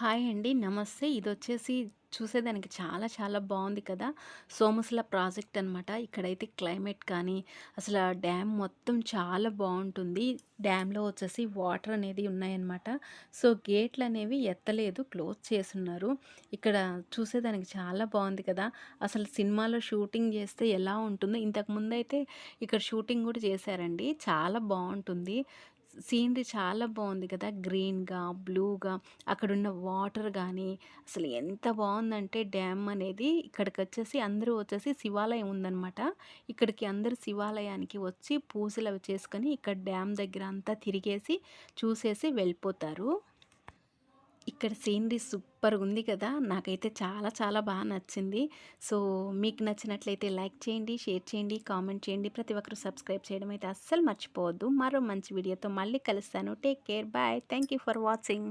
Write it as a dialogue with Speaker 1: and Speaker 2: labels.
Speaker 1: Hi అండి. నమస్తే. ఇది వచ్చేసి చూసేదానికి చాలా చాలా బాగుంది కదా! సోమశిల ప్రాజెక్ట్ అనమాట. ఇక్కడైతే క్లైమేట్ కానీ, అసలు ఆ డ్యామ్ మొత్తం చాలా బాగుంటుంది డ్యామ్‌లో వచ్చేసి వాటర్ అనేది ఉన్నాయన్నమాట. సో, గేట్లు అనేవి ఎత్తలేదు. క్లోజ్ చేసున్నారు. ఇక్కడ చూసేదానికి చాలా బాగుంది కదా! అసలు సినిమాలో షూటింగ్ చేస్తే ఎలా ఉంటుందో ఇంతకుముందయితే ఇక్కడ షూటింగ్ కూడా చేశారండి. చాలా బాగుంటుంది సీనరీ చాలా బాగుంది కదా! గ్రీన్‌గా, బ్లూగా అక్కడున్న వాటర్ కానీ అసలు ఎంత బాగుందంటే డ్యామ్ అనేది ఇక్కడికి వచ్చేసి అందరూ వచ్చేసి శివాలయం ఉందనమాట. ఇక్కడికి అందరూ శివాలయానికి వచ్చి పూజలు అవి చేసుకొని ఇక్కడ డ్యామ్ దగ్గర అంతా తిరిగేసి, చూసేసి వెళ్ళిపోతారు. ఇక్కడ సీనరీ సూపర్‌గుంది కదా! నాకైతే చాలా చాలా బాగా నచ్చింది. సో, మీకు నచ్చినట్లయితే లైక్ చేయండి, షేర్ చేయండి, కామెంట్ చేయండి. ప్రతి ఒక్కరు సబ్స్క్రైబ్ చేయడం అయితే అస్సలు మర్చిపోవద్దు. మరో మంచి వీడియోతో మళ్ళీ కలుస్తాను. Take care. Bye. Thank you for watching.